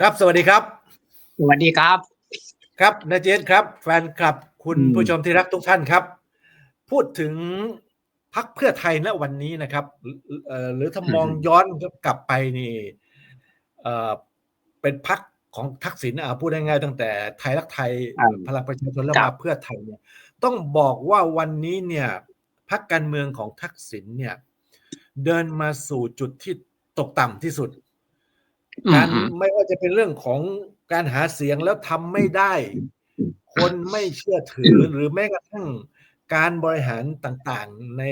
ครับสวัสดีครับ สวัสดีครับ ครับนาเจนครับ แฟนคลับคุณอืมผู้ชมที่รักทุกท่านครับ พูดถึงพักเพื่อไทยณวันนี้นะครับเอ่อหรือถ้ามองย้อนกลับไปนี่เอ่อเป็นพักของทักษิณอะพูดง่ายๆตั้งแต่ไทยรักไทยอ่าพลังประชาชนแล้วครัมาบเพื่อไทยเนี่ย ต้องบอกว่าวันนี้เนี่ยพักการเมืองของทักษิณเนี่ย เดินมาสู่จุดที่ตกต่ำที่สุดอื การมอืมไม่ว่าจะเป็นเรื่องของการหาเสียงแล้วทำไม่ได้ คนไม่เชื่อถือหรือแม้กระทั่งการบริหารต่างๆใน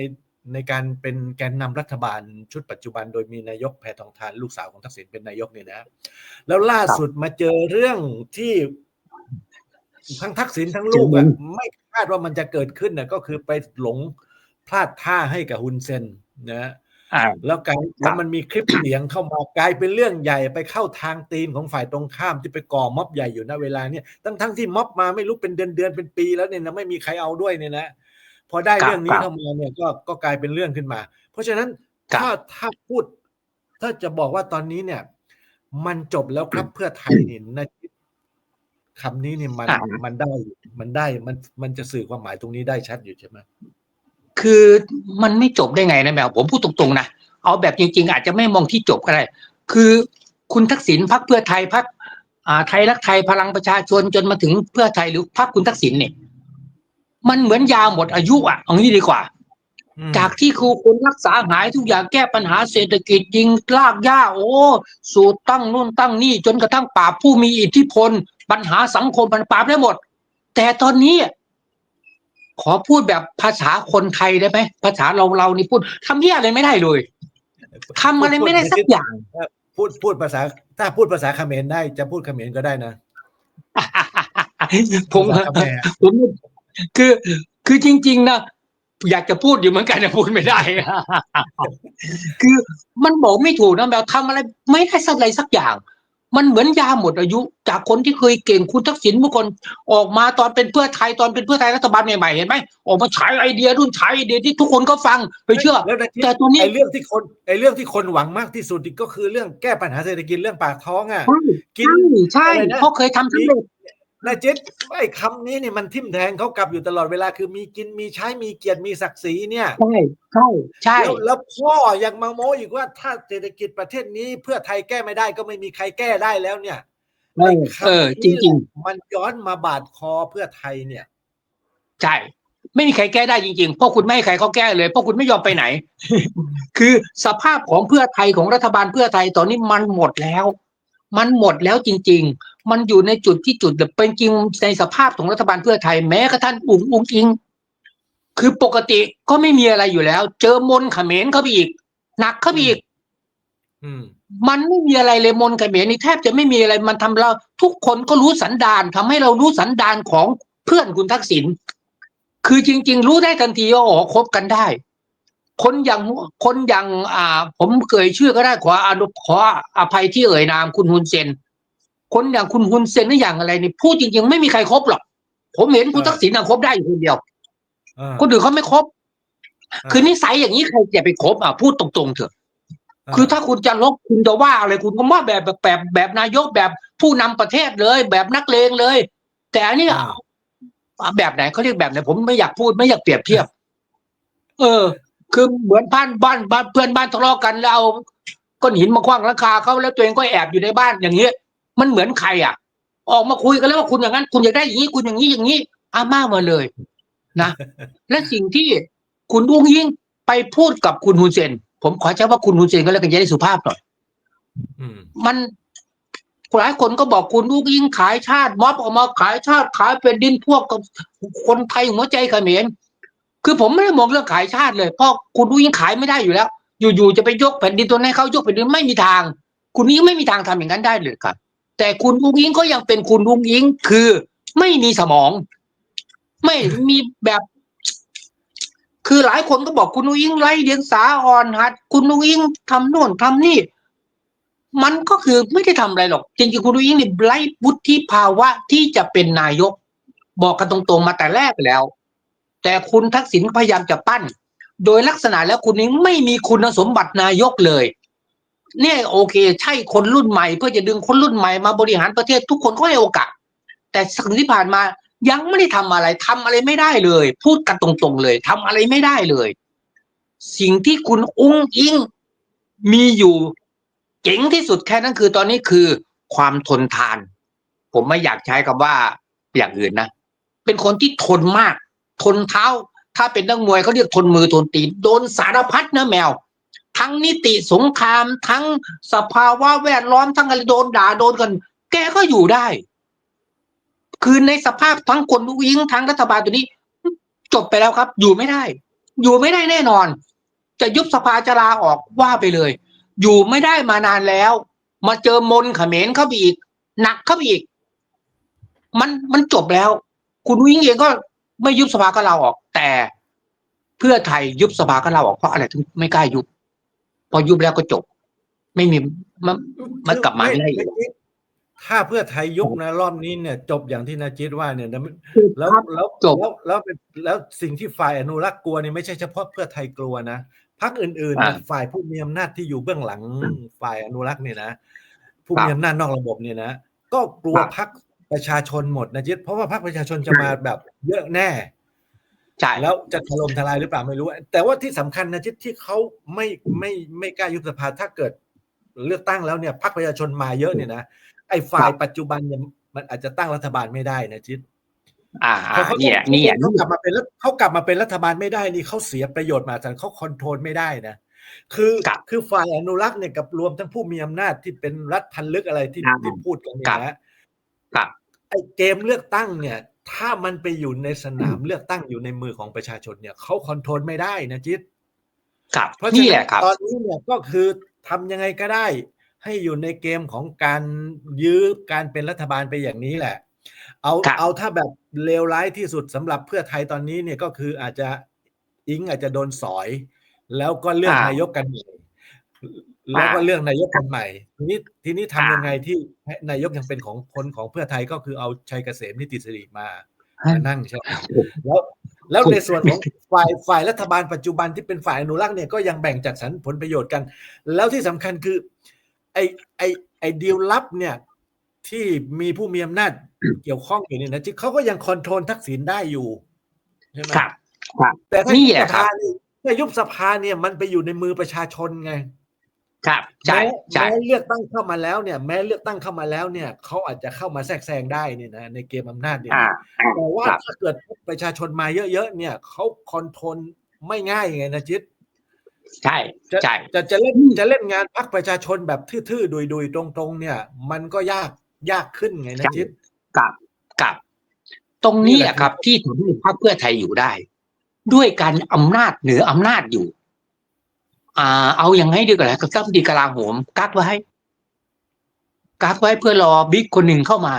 ในการเป็นแกนนำรัฐบาลชุดปัจจุบัน โดยมีนายกแพทองทานลูกสาวของทักษิณเป็นนายกเนี่ยนะ แล้วล่าสุดมาเจอเรื่องที่ทั้งทักษิณทั้งลูกอะไม่คาดว่ามันจะเกิดขึ้นนะก็คือไปหลงพลาดท่าให้กับฮุนเซนนะอ่า แล้วกลายแล้วมันมีคลิปเสียงเข้ามากลายเป็นเรื่องใหญ่ไปเข้าทางตีนของฝ่ายตรงข้ามที่ไปก่อม็อบใหญ่อยู่ณเวลาเนี่ยทั้งทั้งที่ม็อบมาไม่รู้เป็นเดือนเดือนเป็นปีแล้วเนี่ยนะไม่มีใครเอาด้วยเนี่ยนะพอได้ครับเรื่องนี้ครับเข้ามาเนี่ยก็ก็กลายเป็นเรื่องขึ้นมา เพราะฉะนั้นครับถ้าถ้าพูด ถ้าจะบอกว่าตอนนี้เนี่ย มันจบแล้วครับเพื่อไทยเนี่ยนะคำนี้เนี่ยมันอ่ามันได้มันได้มันมันจะสื่อความหมายตรงนี้ได้ชัดอยู่ใช่ไหม คือมันไม่จบได้ไงนะแมวผมพูดตรงๆนะเอาแบบจริง ๆ อาจจะไม่มองที่จบก็ได้คือคุณทักษิณพักเพื่อไทยพักอ่าไทยรักไทยพลังประชาชนจนมาถึงเพื่อไทยหรือพักคุณทักษิณเนี่ยมันเหมือนยาหมดอายุอะเอางี้ดีกว่าอืมจากที่ครูคนรักษาหายทุกอย่างแก้ปัญหาเศรษฐกิจยิงลากย่าโอ้สูตรตั้งนู่นตั้งนี่ จนกระทั่งปราบผู้มีอิทธิพล ปัญหาสังคมมันปราบได้หมด แต่ตอนนี้ ขอพูดแบบภาษาคนไทยได้ไหมภาษาเราเรานี่พูดทำเหี้ยอะไรไม่ได้เลยทำอะไรไม่ได้สักอย่างพูดพูดภาษา ถ้าพูดภาษาเขมรได้จะพูดเขมรก็ได้นะผมภาษาเขมรผมคือ คือจริง ๆนะอยากจะพูดอยู่เหมือนกันแต่พูดไม่ได้คือมันบอกไม่ถูกนะแบบทำอะไร ไม่ได้สักอะไรสักอย่าง มันเหมือนยาหมดอายุ จากคนที่เคยเก่งคุณทักษิณเมื่อก่อนออกมาตอนเป็นเพื่อไทยตอนเป็นเพื่อไทยรัฐบาลใหม่ๆเห็นไหมออกมาฉายไอเดียรุ่นฉายไอเดียที่ทุกคนก็ฟังไปเชื่อแล้วนะที่แต่ตัวนี้ไอ้เรื่องที่คนไอ้เรื่องที่คนหวังมากที่สุดก็คือเรื่องแก้ปัญหาเศรษฐกิจเรื่องปากท้องอะใช่กินใช่อะไรนะเขาเคยทำสำเร็จ นะเจ๊ไอ้คำนี้เนี่ยมันทิ่มแทงเขากลับอยู่ตลอดเวลาคือมีกินมีใช้มีเกียรติมีศักดิ์ศรีเนี่ยใช่ใช่ใช่แล้วแล้วพ่อยังมาโม้อีกว่าถ้าเศรษฐกิจประเทศนี้เพื่อไทยแก้ไม่ได้ก็ไม่มีใครแก้ได้แล้วเนี่ยเออเออ จริง ๆ มันย้อนมาบาดคอเพื่อไทยเนี่ย ใช่ไม่มีใครแก้ได้จริงๆ เพราะคุณไม่ให้ใครเขาแก้เลย เพราะคุณไม่ยอมไปไหน คือสภาพของเพื่อไทยของรัฐบาลเพื่อไทยตอนนี้มันหมดแล้ว มันหมดแล้วจริง ๆ มันอยู่ในจุดที่จุดแบบเป็นจริงในสภาพของรัฐบาลเพื่อไทยแม้กระทั่งอุ้งอุ้งอิง คือปกติก็ไม่มีอะไรอยู่แล้ว เจอมนต์เขมรเข้าไปอีกหนักเข้าไปอีกอืมมันไม่มีอะไรเลยมนต์เขมรนี่แทบจะไม่มีอะไรมันทำเรา ทุกคนก็รู้สันดานทำให้เรารู้สันดานของเพื่อนคุณทักษิณคือจริง ๆ รู้ได้ทันทีว่าอ๋อคบกันได้ คนอย่างคนอย่างอ่า ผมเอ่ยชื่อก็ได้ขออนุขออภัยที่เอ่ยนามคุณฮุนเซน คนอย่างคุณฮุนเซนนี่อย่างอะไรนี่พูดจริง ๆ ไม่มีใครครบหรอก ผมเห็นคุณทักษิณน่ะคบได้อยู่คนเดียวอ่าคนอื่นเขาไม่ครบอ่าคือนิสัยอย่างนี้ใครจะไปคบอะพูดตรงๆเถอะ คือถ้าคุณจะลบคุณจะว่าอะไรคุณก็ว่าแบบแบบแบบแบบนายกแบบผู้นำประเทศเลย แบบนักเลงเลย แต่อันนี้อ่าอะแบบไหนเขาเรียกแบบไหนผมไม่อยากพูดไม่อยากเปรียบเทียบ เออ คือเหมือนบ้านบ้านบ้านเพื่อนบ้านทะเลาะกันแล้วเอาก้อนหินมาคว้างหลังคาเขาแล้วตัวเองก็แอบอยู่ในบ้านอย่างเงี้ย มันเหมือนใครอะ ออกมาคุยกันแล้วว่าคุณอย่างนั้น คุณอยากได้อย่างนี้คุณอย่างนี้อย่างนี้อาม่ามาเลยนะ และสิ่งที่คุณอุ้งยิ่งไปพูดกับคุณฮุนเซน ผมขอใช้ว่าคุณฮุนเซนก็แล้วกันจะได้สุภาพหน่อยอืมมันหลายคนก็บอกคุณอุ้งยิ่งขายชาติ ม็อบออกมาขายชาติขายเป็นดินพวกกับคนไทยหัวใจเขมรคือผมไม่ได้มองเรื่องขายชาติเลยเพราะคุณอุ้งยิ่งขายไม่ได้อยู่แล้ว อยู่ๆจะไปยกแผ่นดินตัวนี้ให้เขายกแผ่นดินไม่มีทาง คุณอุ้งยิ่งไม่มีทางทำอย่างนั้นได้เลยครับ แต่คุณอุ้งยิ่งก็ยังเป็นคุณอุ้งยิ่งคือไม่มีสมอง ไม่มีแบบ คือหลายคนก็บอกคุณอุ้งอิงไร้เดียงสาอ่อนหัด คุณอุ้งอิงทำโน่นทำนี่ มันก็คือไม่ได้ทำอะไรหรอก จริงๆคุณอุ้งอิงนี่ไร้วุฒิภาวะที่จะเป็นนายก บอกกันตรงๆมาแต่แรกแล้ว แต่คุณทักษิณพยายามจะปั้น โดยลักษณะแล้วคุณอุ้ไม่มีคุณสมบัตินายกเลย เนี่ยโอเค ใช่คนรุ่นใหม่เพื่อจะดึงคนรุ่นใหม่มาบริหารประเทศทุกคนก็ให้โอกาส แต่สิ่งที่ผ่านมายังไม่ได้ทำอะไรทำอะไรไม่ได้เลย พูดกันตรงๆเลยทำอะไรไม่ได้เลย สิ่งที่คุณอุ้งอิงมีอยู่เจ๋งที่สุดแค่นั้นคือตอนนี้คือความทนทาน ผมไม่อยากใช้คำว่าอย่างอื่นนะ เป็นคนที่ทนมาก ทนเท้า ถ้าเป็นนักมวยเขาเรียกทนมือทนตีนโดนสารพัดนะแมว ทั้งนิติสงคราม ทั้งสภาวะแวดล้อมทั้งอะไรโดนด่าโดนกัน แกก็อยู่ได้ คือในสภาพทั้งคนลูกยิงทั้งรัฐบาลตัวนี้ จบไปแล้วครับ อยู่ไม่ได้ อยู่ไม่ได้แน่นอน จะยุบสภาจะลาออกว่าไปเลย อยู่ไม่ได้มานานแล้ว มาเจอมนเขมรเข้าไปอีกหนักเข้าไปอีก มันมันจบแล้ว คุณวิ่งเองก็ไม่ยุบสภาก็ลาออก แต่เพื่อไทยยุบสภาก็ลาออกเพราะอะไรถึงไม่กล้ายุบ อยุบแล้วก็จบ ไม่มีมันมันกลับมาไม่ได้อยู่ถ้าเพื่อไทยยุบนะรอบนี้เนี่ย จบอย่างที่นาจิตว่าเนี่ยนะแล้วครับแล้วจบแล้วแล้วเป็นแล้วสิ่งที่ฝ่ายอนุรักษ์กลัวเนี่ยไม่ใช่เฉพาะเพื่อไทยกลัวนะพรรคอื่นๆนะอ่าฝ่ายผู้มีอำนาจที่อยู่เบื้องหลังอืมฝ่ายอนุรักษ์เนี่ยนะผู้ครับมีอำนาจนอกระบบเนี่ยนะก็กลัวครับพรรคประชาชนหมดนะจิตเพราะว่าพรรคประชาชนจะใช่มาแบบเยอะแน่ ใช่แล้วจะถล่มทลายหรือเปล่าไม่รู้ แต่ว่าที่สำคัญนะที่ที่เขาไม่ไม่ไม่กล้ายุบสภาถ้าเกิดเลือกตั้งแล้วเนี่ยพรรคประชาชนมาเยอะเนี่ยนะไอ้ฝ่ายปัจจุบันเนี่ยมันอาจจะตั้งรัฐบาลไม่ได้นะจิตอ่าเพราะเขาเนี่ยเนี่ยเขากลับมาเป็นรัฐเขากลับมาเป็นรัฐบาลไม่ได้นี่เขาเสียประโยชน์มาแต่เขาคอนโทรลไม่ได้นะคือครับคือฝ่ายอนุรักษ์เนี่ยกับรวมทั้งผู้มีอำนาจที่เป็นรัฐพันลึกอะไรที่ครับที่พูดกันเนี่ครัยบนะครับไอ้เกมเลือกตั้งเนี่ย ถ้ามันไปอยู่ในสนามเลือกตั้งอยู่ในมือของประชาชนเนี่ยเขาคอนโทรลไม่ได้นะจิตครับเพราะนี่ฉะแหนั้ละนครับตอนนี้เนี่ยก็คือทำยังไงก็ได้ ให้อยู่ในเกมของการยื้อการเป็นรัฐบาลไปอย่างนี้แหละ เอาครับเอาถ้าแบบเลวร้ายที่สุดสำหรับเพื่อไทยตอนนี้เนี่ยก็คืออาจจะอิงอาจจะโดนสอย แล้วก็เลือกอ่านนายกกันใหม่ แล้วก็เลือกนายกกันใหม่ ทีนี้ทีนี้ทำอ่ายัยังไงที่ให้นายกยังเป็นของคนของเพื่อไทยก็คือเอาชัยเกษมนิติสิริมาฮะมานั่งใช่ไหมแล้วแล้วในส่วนของฝ่ายฝ่ายรัฐบาลปัจจุบันที่เป็นฝ่ายอนุรักษ์เนี่ยก็ยังแบ่งจัดสรรผลประโยชน์กัน แล้วที่สำคัญคือ ไอไอไอดีลลับเนี่ยที่มีผู้มีอำนาจเกี่ยวข้องอยู่เนี่ยนะที่เขาก็ยังคอนโทรลทักษิณได้อยู่ใช่ไหมครับครับแต่ถ้านี่ยุบแหสละครับภานี่ถ้ายุบสภาเนี่ยมันไปอยู่ในมือประชาชนไง ครับใช่แม้ใช่แม้เลือกตั้งเข้ามาแล้วเนี่ย แม้เลือกตั้งเข้ามาแล้วเนี่ยเขาอาจจะเข้ามาแทรกแซงได้เนี่ยนะในเกมอำนาจเนี่ยอ่าแต่ว่าครับถ้าเกิดประชาชนมาเยอะๆเนี่ยเขาคอนโทรลไม่ง่ายไงนะจิตใช่จะใช่จะจะเล่นอืมจะเล่นงานพักประชาชนแบบทื่อๆดุยๆตรงๆ เนี่ย มันก็ยากยากขึ้นไงนะจิตกับกับ ตรงนี้นี่แหแหละละครับ ที่ทำให้พรรคเพื่อไทยอยู่ได้ ด้วยการอำนาจเหนืออำนาจอยู่ อ่า เอาอย่างไงดีกว่ากับรัฐมนตรีกลาโหมกักไว้กักไว้เพื่อรอบิ๊กคนหนึ่งเข้ามา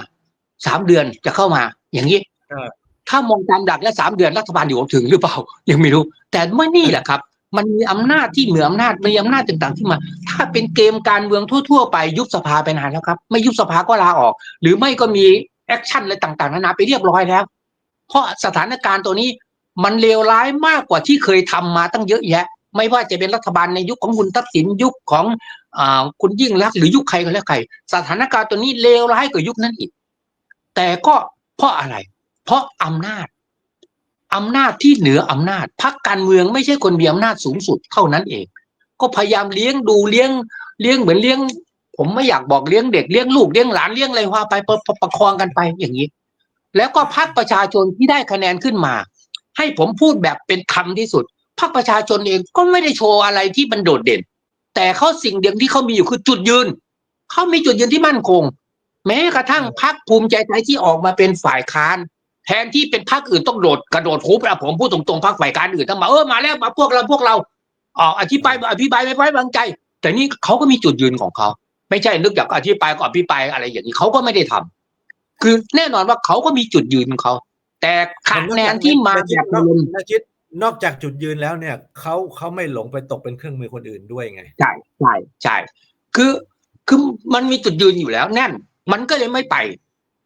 สามเดือนจะเข้ามา อย่างนี้เออถ้ามองตามดักและสามเดือนรัฐบาลอยู่ถึงหรือเปล่า ยังไม่รู้ แต่ไม่นี่แหละครับ มันมีอำนาจที่เหนืออำนาจมีอำนาจต่างๆที่มา ถ้าเป็นเกมการเมืองทั่ว ๆ ไปยุบสภาไปนานแล้วครับ ไม่ยุบสภาก็ลาออก หรือไม่ก็มีแอคชั่นอะไรต่างๆนานาไปเรียบร้อยแล้ว เพราะสถานการณ์ตัวนี้มันเลวร้ายมากกว่าที่เคยทำมาตั้งเยอะแยะ ไม่ว่าจะเป็นรัฐบาลในยุคของคุณทักษิณยุคของอคุณยิ่งรักหรือยุคใครก็แล้วใครสถานการณ์ตัวนี้เลวร้ายกว่ายุคนั้นอีก แต่ก็เพราะอะไร เพราะอำนาจอำนาจที่เหนืออำนาจพรรคการเมืองไม่ใช่คนมีอำนาจสูงสุดเท่านั้นเอง ก็พยายามเลี้ยงดูเลี้ยงเลี้ยงเหมือนเลี้ยง ผมไม่อยากบอกเลี้ยงเด็กเลี้ยงลูกเลี้ยงหลานเลี้ยงอะไรว่าไปประประประคองกันไปอย่างนี้แล้วก็พรรคประชาชนที่ได้คะแนนขึ้นมา ให้ผมพูดแบบเป็นธรรมที่สุด พรรคประชาชนเองก็ไม่ได้โชว์อะไรที่มันโดดเด่น แต่เขาสิ่งเดียวที่เขามีอยู่คือจุดยืนเขามีจุดยืนที่มั่นคง แม้กระทั่งพรรคภูมิใจไทยที่ออกมาเป็นฝ่ายค้าน แทนที่เป็นพรรคอื่นต้องโดดกระโดดคุบอะผมพูดตรงๆพรรคฝ่ายค้านอื่นต้องมาเออมาแล้วมาพวกเราพวกเราออกอธิบายอธิบายไม่ไว้วางใจ แต่นี่เขาก็มีจุดยืนของเขาไม่ใช่นึกอยากอธิบายก็อภิปรายอะไรอย่างนี้เขาก็ไม่ได้ทำคือแน่นอนว่าเขาก็มีจุดยืนของเขาแต่คะแนนที่มานาจิแบบนอกลุมนาจิต นอกจากจุดยืนแล้วเนี่ยเขาเขาไม่หลงไปตกเป็นเครื่องมือคนอื่นด้วยไงใช่ใช่ใช่คือคือมันมีจุดยืนอยู่แล้วแน่น มันก็เลยไม่ไป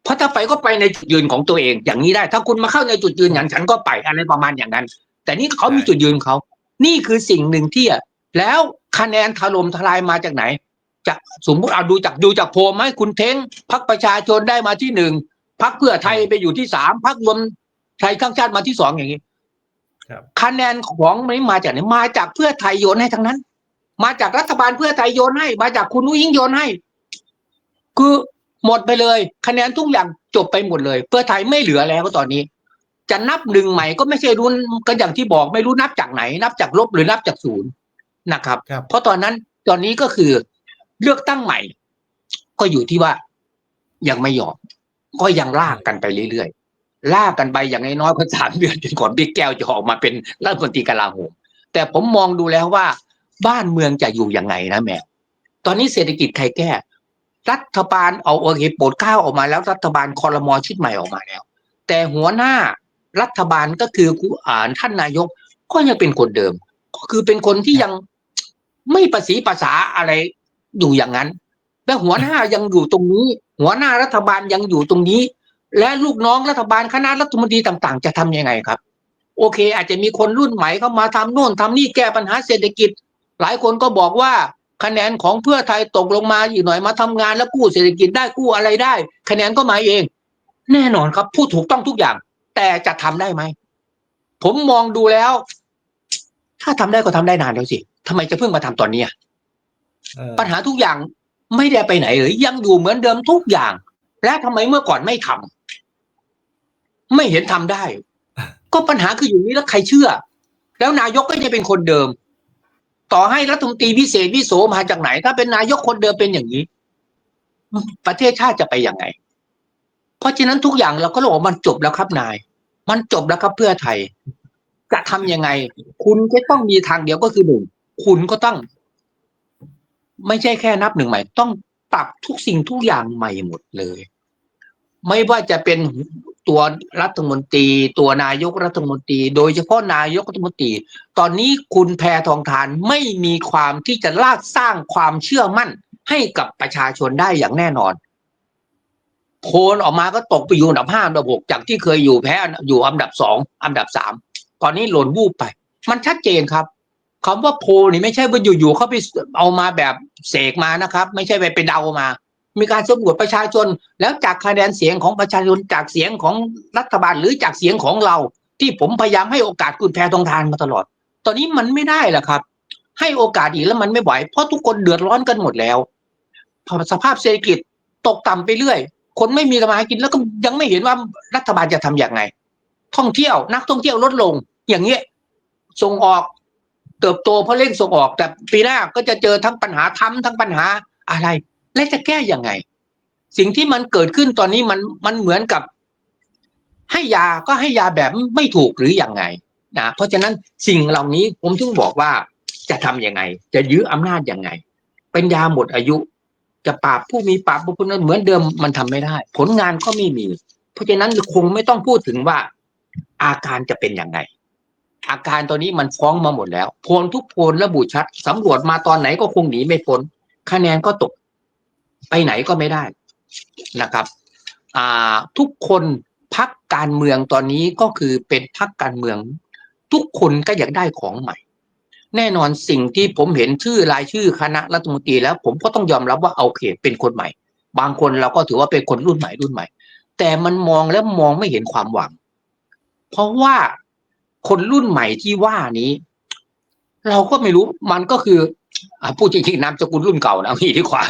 เพราะถ้าไปก็ไปในจุดยืนของตัวเอง อย่างนี้ได้ ถ้าคุณมาเข้าในจุดยืนอย่างฉันก็ไปอะไรประมาณอย่างนั้น แต่นี่เขามีจุดยืนเขา นี่คือสิ่งหนึ่งที่แล้วคะแนนถล่มทลายมาจากไหนจะสมมติเอาดูจากดูจากโพลไหมคุณเท้งพักประชาชนได้มาที่หนึ่งพักเพื่อไทยไปอยู่ที่สามพักรวมไทยข้างชาติมาที่สองอย่างนี้ ครับคะแนนของมันมาจากไหนมาจากเพื่อไทยโยนให้ทั้งนั้น มาจากรัฐบาลเพื่อไทยโยนให้ มาจากคุณนุ้ยยิ่งโยนให้ คือหมดไปเลย คะแนนทุกอย่างจบไปหมดเลย เพื่อไทยไม่เหลือแล้วตอนนี้ จะนับหนึ่งใหม่ก็ไม่ใช่รุ่นก็อย่างที่บอกไม่รู้นับจากไหน นับจากลบหรือนับจากศูนย์นะครับครับ เพราะตอนนั้นตอนนี้ก็คือเลือกตั้งใหม่ ก็อยู่ที่ว่ายังไม่ยอมก็ยังลากกันไปเรื่อยๆ ลากกันไปอย่างน้อยๆก็สามเดือนจนกว่าบิ๊กแก้วจะออกมาเป็นรัฐมนตรีกลาโหมแต่ผมมองดูแล้วว่า บ้านเมืองจะอยู่ยังไงนะแม่ตอนนี้เศรษฐกิจใครแก้ รัฐบาลเอาโอเคโปรดเก้าออกมาแล้วรัฐบาลคอรมอชุดใหม่ออกมาแล้ว แต่หัวหน้ารัฐบาลก็คือคุณอ่านท่านนายกก็ยังเป็นคนเดิม ก็คือเป็นคนที่ยังไม่ประสีภาษาอะไรอยู่อย่างนั้น และหัวหน้ายังอยู่ตรงนี้ หัวหน้ารัฐบาลยังอยู่ตรงนี้ และลูกน้องรัฐบาลคณะรัฐมนตรีต่าง ๆ จะทำยังไงครับ โอเค อาจจะมีคนรุ่นใหม่เข้ามาทำโน่นทำนี่แก้ปัญหาเศรษฐกิจ หลายคนก็บอกว่าคะแนนของเพื่อไทยตกลงมาอีกหน่อยมาทำงานแล้วกู้เศรษฐกิจได้กู้อะไรได้ คะแนนก็มาเอง แน่นอนครับพูดถูกต้องทุกอย่าง แต่จะทำได้ไหมผมมองดูแล้ว ถ้าทำได้ก็ทำได้นานแล้วสิทำไมจะเพิ่งมาทำตอนเนี้ยเออปัญหาทุกอย่างไม่ได้ไปไหนเลยยังอยู่เหมือนเดิมทุกอย่าง และทำไมเมื่อก่อนไม่ทำ ไม่เห็นทำได้ ก็ปัญหาคืออยู่นี้แล้วใครเชื่อ แล้วนายกก็จะเป็นคนเดิม ต่อให้รัฐมนตรีพิเศษวิโสมาจากไหน ถ้าเป็นนายกคนเดิมเป็นอย่างนี้ ประเทศชาติจะไปยังไง เพราะฉะนั้นทุกอย่างเราก็บอกว่ามันจบแล้วครับนาย มันจบแล้วครับเพื่อไทย จะทำยังไง คุณก็ต้องมีทางเดียวก็คือหนึ่งคุณก็ต้อง ไม่ใช่แค่นับหนึ่งใหม่ ต้องปรับทุกสิ่งทุกอย่างใหม่หมดเลย ไม่ว่าจะเป็น ตัวรัฐมนตรี ตัวนายกรัฐมนตรี โดยเฉพาะนายกรัฐมนตรี ตอนนี้คุณแพทองทานไม่มีความที่จะลากสร้างความเชื่อมั่นให้กับประชาชนได้อย่างแน่นอนโพลออกมาก็ตกไปอยู่อันดับห้าอันดับหกจากที่เคยอยู่แพ้อยู่อันดับสองอันดับสามตอนนี้หล่นวูบไป มันชัดเจนครับคำว่าโพลนี่ไม่ใช่ว่าอยู่ๆเขาไปเอามาแบบเสกมานะครับ ไม่ใช่ไปไปเดามา มีการสำรวจประชาชน แล้วจากคะแนนเสียงของประชาชนจากเสียงของรัฐบาลหรือจากเสียงของเรา ที่ผมพยายามให้โอกาสคุณแพทองทานมาตลอด ตอนนี้มันไม่ได้แหละครับ ให้โอกาสอีกแล้วมันไม่ไหวเพราะทุกคนเดือดร้อนกันหมดแล้วสภาพเศรษฐกิจตกต่ำไปเรื่อย คนไม่มีทำมาหากินแล้วก็ยังไม่เห็นว่ารัฐบาลจะทำอย่างไง ท่องเที่ยวนักท่องเที่ยวลดลง อย่างเงี้ยส่งออกเติบโตเพราะเร่งส่งออกแต่ปีหน้าก็จะเจอทั้งปัญหาทำทั้งปัญหาอะไร และจะแก้ยังไง สิ่งที่มันเกิดขึ้นตอนนี้มันมันเหมือนกับ ให้ยาก็ให้ยาแบบไม่ถูกหรืออยังไงนะเพราะฉะนั้นสิ่งเหล่านี้ผมถึงบอกว่าจะทำยังไง จะยื้ออำนาจยังไง เป็นยาหมดอายุ จะปราบผู้มีปราบบุคคลนั้นเหมือนเดิมมันทำไม่ได้ ผลงานก็ไม่มี เพราะฉะนั้นคงไม่ต้องพูดถึงว่า อาการจะเป็นอยังไงอาการตอนนี้มันฟ้องมาหมดแล้ว โพลทุกโพลระบุชัดสำรวจมาตอนไหนก็คงหนีไม่พ้น คะแนนก็ตก ไปไหนก็ไม่ได้นะครับทุกคนพักการเมืองตอนนี้ก็คือเป็นพักการเมือง ทุกคนก็อยากได้ของใหม่ แน่นอนสิ่งที่ผมเห็นชื่อรายชื่อคณะรัฐมนตรีแล้ว ผมก็ต้องยอมรับว่าเอาเขตเป็นคนใหม่ บางคนเราก็ถือว่าเป็นคนรุ่นใหม่รุ่นใหม่ แต่มันมองแล้วมองไม่เห็นความหวัง เพราะว่าคนรุ่นใหม่ที่ว่านี้ เราก็ไม่รู้มันก็คือ พูดจริงๆนามสกุลรุ่นเก่านะเอางี้ดีกว่า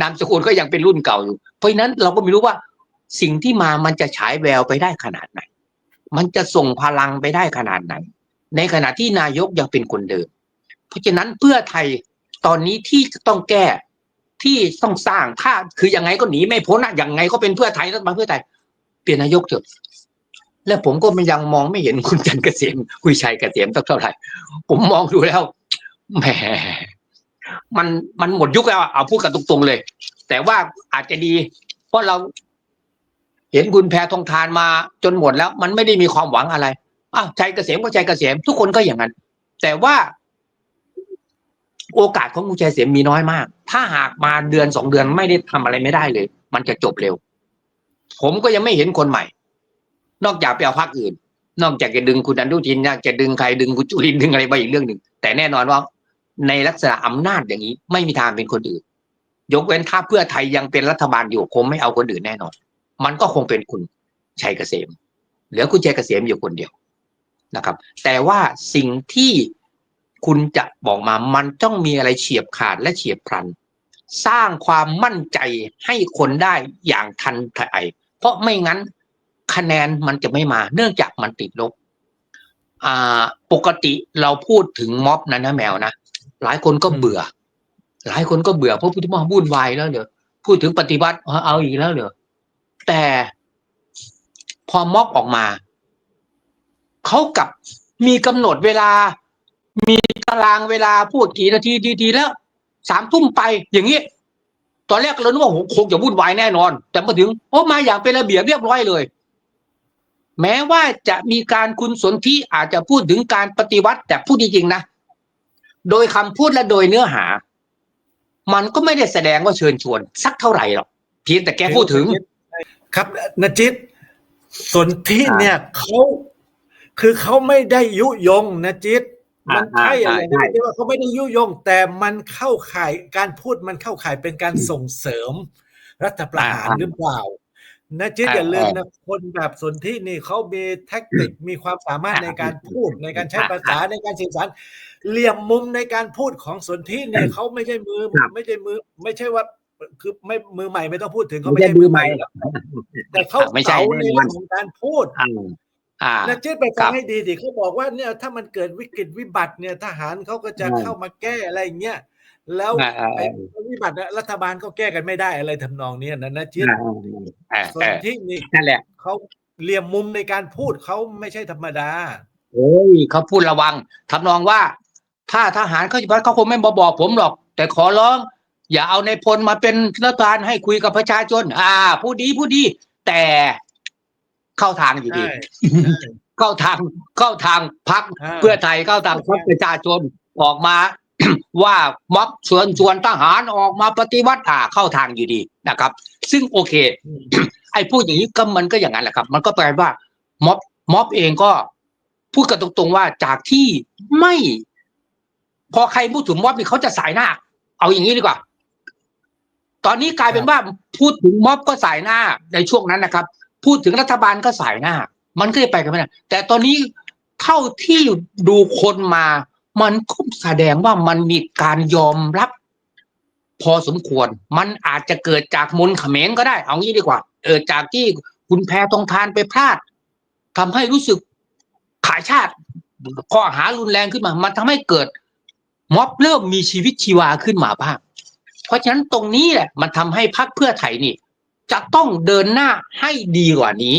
นามสกุลก็ยังเป็นรุ่นเก่าอยู่ เพราะฉะนั้นเราก็ไม่รู้ว่าสิ่งที่มามันจะฉายแววไปได้ขนาดไหน มันจะส่งพลังไปได้ขนาดไหน ในขณะที่นายกยังเป็นคนเดิม เพราะฉะนั้นเพื่อไทยตอนนี้ที่ต้องแก้ที่ต้องสร้างถ้าคือยังไงก็หนีไม่พ้นอะยังไงก็เป็นเพื่อไทยรัฐบาลเพื่อไทยเปลี่ยนนายกเถอะและผมก็ยังมองไม่เห็นคุณจันทร์เกษมคุยชัยเกษมสักเท่าไหร่ผมมองดูแล้ว แหมมันมันหมดยุคแล้วเอาพูดกันตรงๆเลย แต่ว่าอาจจะดี เพราะเราเห็นคุณแพทองทานมาจนหมดแล้ว มันไม่ได้มีความหวังอะไรอ้าวชัยเกษมก็ชัยเกษมทุกคนก็อย่างนั้น แต่ว่าโอกาสของคุณชัยเกษมมีน้อยมาก ถ้าหากมาเดือนสองเดือนไม่ได้ทำอะไรไม่ได้เลย มันจะจบเร็ว ผมก็ยังไม่เห็นคนใหม่ นอกจากไปเอาพรรคอื่น นอกจากจะดึงคุณอนุทินนอกจะดึงใครดึงคุณจุลินดึงอะไรไปอีกเรื่องหนึ่ง แต่แน่นอนว่า ในลักษณะอำนาจอย่างนี้ ไม่มีทางเป็นคนอื่น ยกเว้นถ้าเพื่อไทยยังเป็นรัฐบาลอยู่คงไม่เอาคนอื่นแน่นอน มันก็คงเป็นคุณชัยเกษมเหลือคุณชัยเกษมอยู่คนเดียวนะครับ แต่ว่าสิ่งที่คุณจะบอกมามันต้องมีอะไรเฉียบขาดและเฉียบพลัน สร้างความมั่นใจให้คนได้อย่างทันทีเพราะไม่งั้นคะแนนมันจะไม่มา เนื่องจากมันติดลบปกติเราพูดถึงม็อบนะนะแมวนะ หลายคนก็เบื่อ หลายคนก็เบื่อเพราะพูดถึงว่าวุ่นวายแล้วเหรอพูดถึงปฏิวัติเอาอีกแล้วเหรอแต่พอม็อบออกมาเขากับมีกำหนดเวลา มีตารางเวลาพูดกี่นาทีดีๆแล้วสามทุ่มไปอย่างนี้ตอนแรกเราคิดว่าโหคงจะวุ่นวายแน่นอน แต่มาถึงโอ้มาอย่างเป็นระเบียบเรียบร้อยเลย แม้ว่าจะมีการคุณสนที่อาจจะพูดถึงการปฏิวัติ แต่พูดจริงๆนะ โดยคำพูดและโดยเนื้อหา มันก็ไม่ได้แสดงว่าเชิญชวน สักเท่าไหร่หรอกเพียงแต่แกพูดถึง ครับนจิตสนที่เนี่ยเขาคือเขาไม่ได้ยุยงนะจิตอ่ามันใช่อะไรใช่นะที่ว่าเขาไม่ได้ยุยง แต่มันเข้าข่ายการพูดมันเข้าข่ายเป็นการส่งเสริม รัฐประหารอ่าหรือเปล่านะจิตอ่าอย่าลืมนะคนแบบสนที่นี่เขามีแท็กติกมีความสามารถอ่าในการพูดในการใช้อ่าภาษาในการสื่อสาร เหลี่ยมมุมในการพูดของสนที่เนี่ยเขาไม่ใช่มือครับไม่ใช่มือ ไม่ใช่ว่าคือไม่มือใหม่ไม่ต้องพูดถึงเขาไม่ไม่ใช่ใช่มืมืออใหใหม่ม่หรอกแต่เขาไม่ใช่เก่าแน่ในนอนเรื่องของการพูดอ่าอ่านะเจ๊ไปครัฟังบให้ดีดิเขาบอกว่าเนี่ยถ้ามันเกิดวิกฤตวิบัติเนี่ยทหารเขาก็จะอืมเข้ามาแก้อะไรอย่างเงี้ยแล้วอ่าอ่าไอ้วิบัติน่ะรัฐบาลก็แก้กันไม่ได้อะไรทำนองเนี้ยนะนะเจ๊อ่าอ่าส่วนที่นี่นั่นแหละเขาเหลี่ยมมุมในการพูดเขาไม่ใช่ธรรมดาโอ้ยเขาพูดระวังทำนองว่า ถ้าทหารเขาจะเขาคงไม่มาบอกผมหรอก แต่ขอร้อง อย่าเอาในายพลมาเป็นรัฐบาลให้คุยกับประชาชน อ่าพูดดีพูดดี แต่เข้าทางอยู่ดีใช่เข้าทางเข้าทางพักอ่าเพื่อไทยเข้าทางพักประชาชนออกมาว่าม็อบส่วนส่วนทหารออกมาปฏิวัติอ่าเข้าทางอยู่ดีนะครับ ซึ่งโอเคอืมไอ้พูดอย่างนี้ก็มันก็อย่างนั้นแหละครับ มันก็แปลว่าม็อบม็อบเองก็ พูดกันตรงๆว่าจากที่ไม่ พอใครพูดถึงม็อบนี่เขาจะสายหน้า เอาอย่างนี้ดีกว่า ตอนนี้กลายเป็นว่าพูดถึงม็อบก็สายหน้าในช่วงนั้นนะครับ พูดถึงรัฐบาลก็สายหน้า มันก็จะไปกันไม่ได้แต่ตอนนี้เท่าที่ดูคนมา มันก็แสดงว่ามันมีการยอมรับ พอสมควร มันอาจจะเกิดจากมนต์เขมรก็ได้ เอางี้ดีกว่า เออจากที่คุณแพทองทานไปพลาดทำให้รู้สึกขายชาติข้อหารุนแรงขึ้นมา มันทำให้เกิด ม็อบเริ่มมีชีวิตชีวาขึ้นมาบ้าง เพราะฉะนั้นตรงนี้แหละมันทำให้พรรคเพื่อไทยนี่ จะต้องเดินหน้าให้ดีกว่านี้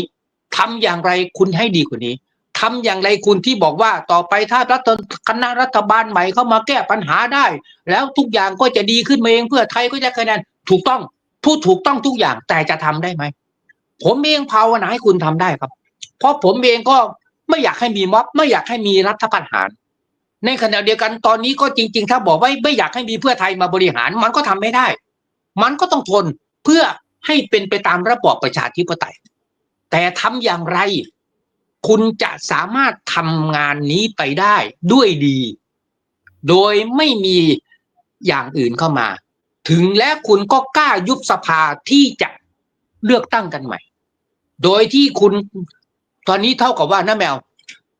ทำอย่างไรคุณให้ดีกว่านี้ทำอย่างไรคุณที่บอกว่าต่อไปถ้ารัฐคณะรัฐบาลใหม่เข้ามาแก้ปัญหาได้ แล้วทุกอย่างก็จะดีขึ้นมาเองเพื่อไทยก็จะคะแนนถูกต้องพูดถูกต้องทุกอย่างแต่จะทำได้ไหมผมเองภาวนาให้คุณทำได้ครับ เพราะผมเองก็ไม่อยากให้มีม็อบไม่อยากให้มีรัฐประหาร ในขณะเดียวกันตอนนี้ก็จริง ๆ ถ้าบอกว่าไม่อยากให้มีเพื่อไทยมาบริหาร มันก็ทำไม่ได้ มันก็ต้องทนเพื่อให้เป็นไปตามระบอบประชาธิปไตย แต่ทำอย่างไร คุณจะสามารถทำงานนี้ไปได้ด้วยดี โดยไม่มีอย่างอื่นเข้ามา ถึงและคุณก็กล้ายุบสภาที่จะเลือกตั้งกันใหม่ โดยที่คุณตอนนี้เท่ากับว่านะแมว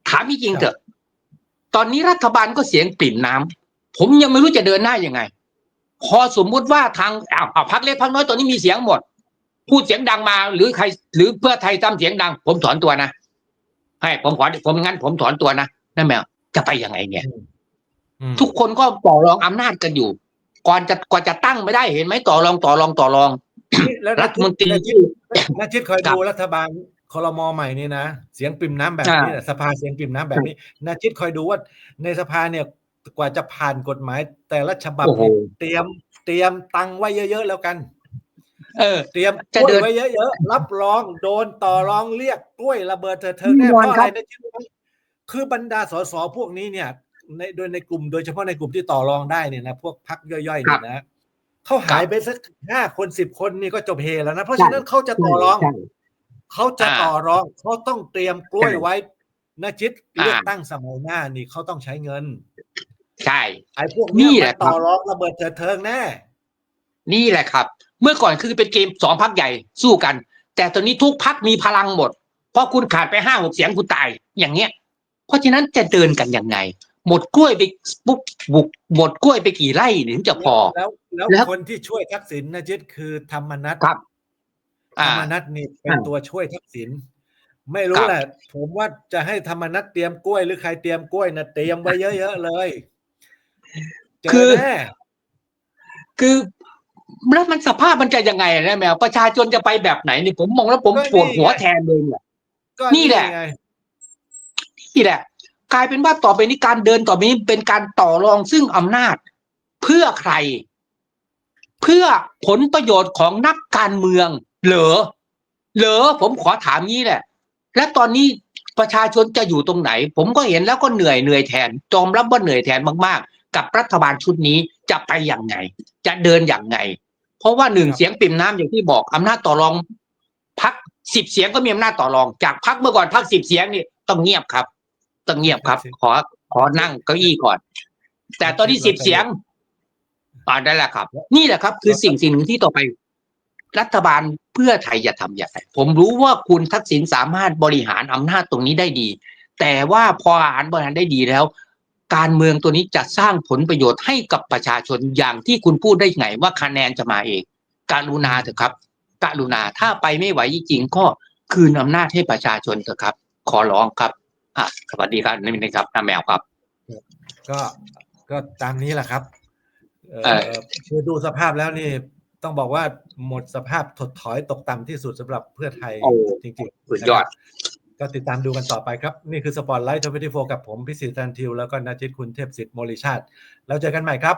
ถามจริงเถอะ ตอนนี้รัฐบาลก็เสียงปริ่มน้ำผมยังไม่รู้จะเดินหน้ายังไง พอสมมุติว่าทางอ้าวอ้าวพักเล็กพักน้อยตอนนี้มีเสียงหมด พูดเสียงดังมาหรือใคร หรือเพื่อไทยทำเสียงดัง ผมถอนตัวนะให้ผมขอผมงั้น ผมถอนตัวนะนั่นแมวจะไปยังไงเนี่ยอืมทุกคนก็ต่อรองอำนาจกันอยู่ ก่อนจะกว่าจะตั้งไม่ได้เห็นไหมต่อรองต่อรองต่อรองแล้วรัฐมนตรีนาจิที่ตนาจิตคอยครับดูรัฐบาล คอรมอใหม่นี่นะ เสียงปริ่มน้ำแบบนี้อ่าน่ะสภาเสียงปริ่มน้ำแบบนี้นาจิตคอยดูว่าในสภาเนี่ยกว่าจะผ่านกฎหมาย แต่ละฉบับโอ้โหนี่เตรียมเตรียมตังค์ไว้เยอะๆแล้วกัน เออ เตรียมจะกล้วยเดินไว้เยอะๆรับรองโดนต่อรองเรียกกล้วยระเบิดเถิดเทิงแน่แน่เพนอนราะคอะรัไรบนะที่คือบรรดาสสพวกนี้เนี่ยในโดยในกลุ่มโดยเฉพาะในกลุ่มที่ต่อรองได้เนี่ยนะพวกพักย่อยๆเนี่ยนะเขาหายไปสักห้าคนสิบคนนี่ก็จบเฮแล้วนะ เพราะฉะนั้นเขาจะต่อรองใช่ เขาจะอ่าต่อรองเขาต้องเตรียมกล้วยใช่ไว้นะจิตอ่าเลือกตั้งสมัยหน้านี่เขาต้องใช้เงิน ใช่ไอ้พวกนี่เนี้ยแหมัละนครับต่อรองระเบิดเถิดเทิงแน่นี่แหละครับ เมื่อก่อนคือเป็นเกมสองพักใหญ่สู้กัน แต่ตอนนี้ทุกพักมีพลังหมดเพราะคุณขาดไปห้าหกเสียงคุณตาย อย่างเงี้ย เพราะฉะนั้นจะเดินกันยังไง หมดกล้วยไปปุ๊บบุกหมดกล้วยไปกี่ไร่ถึงจะพอ แล้วแล้วแล้วคนที่ช่วยทักษิณนะจิตคือธรรมนัฐครับ ธอ่ารรมนัฐนี่เป็นอ่าตัวช่วยทักษิณไม่ครู้รับแหละ ผมว่าจะให้ธรรมนัฐเตรียมกล้วยหรือใครเตรียมกล้วยนะเตรียมไว้เยอะๆเลยเจคืออแน่คือแล้วมันสภาพมันจะยังไงนะแมวประชาชนจะไปแบบไหนนี่ผมมองแล้วผมปวดหัวแทนเลยเนี่ยก็นี่แหละไงนี่แหละ กลายเป็นว่าต่อไปนี้การเดินต่อไปนี้เป็นการต่อรองซึ่งอำนาจ เพื่อใคร เพื่อผลประโยชน์ของนักการเมือง เหรอเหรอผมขอถามงี้แหละ และตอนนี้ประชาชนจะอยู่ตรงไหน ผมก็เห็นแล้วก็เหนื่อยเหนื่อยแทนจอมรับว่าเหนื่อยแทนมากๆ กับรัฐบาลชุดนี้จะไปอย่างไง จะเดินอย่างไง เพราะว่าหนึ่งเสียงปิ่มน้ำอย่างที่บอกอำนาจต่อรองพักสิบเสียงก็มีอำนาจต่อรองจากพักเมื่อก่อนพักสิบเสียงนี่ต้องเงียบครับต้องเงียบครับ ขอขอนั่งเก้าอี้ก่อน แต่ตอนนี้สิบเสียงอ่าได้แหละครับ นี่แหละครับ คือสิ่งสิ่งหนึ่งที่ต่อไป รัฐบาลเพื่อไทยจะทำอย่างไรผมรู้ว่าคุณทักษิณสามารถบริหารอำนาจตรงนี้ได้ดี แต่ว่าพออาหารบริหารได้ดีแล้ว การเมืองตัวนี้จะสร้างผลประโยชน์ให้กับประชาชนอย่างที่คุณพูดได้ไงว่าคะแนนจะมาเองการุณาเถอะครับกรุณาถ้าไปไม่ไหวจริงๆก็คืนอำนาจให้ประชาชนเถอะครับ ขอร้องครับอะสวัสดีครับนี่นะครับน้าแมวครับ ก็ก็ตามนี้แหละครับ เอ่เออคือดูสภาพแล้วนี่ ต้องบอกว่าหมดสภาพถดถอยตกต่ำที่สุดสำหรับเพื่อไทยโอ้จริงๆสุดยอดนะครับก็ติดตามดูกันต่อไปครับ นี่คือสปอร์ตไลท์ทวิตี้โฟกับผมพิสิทธิ์ทันทิว แล้วก็นาจิตคุณเทพสิทธิ์โมลิชาติ แล้วเจอกันใหม่ครับ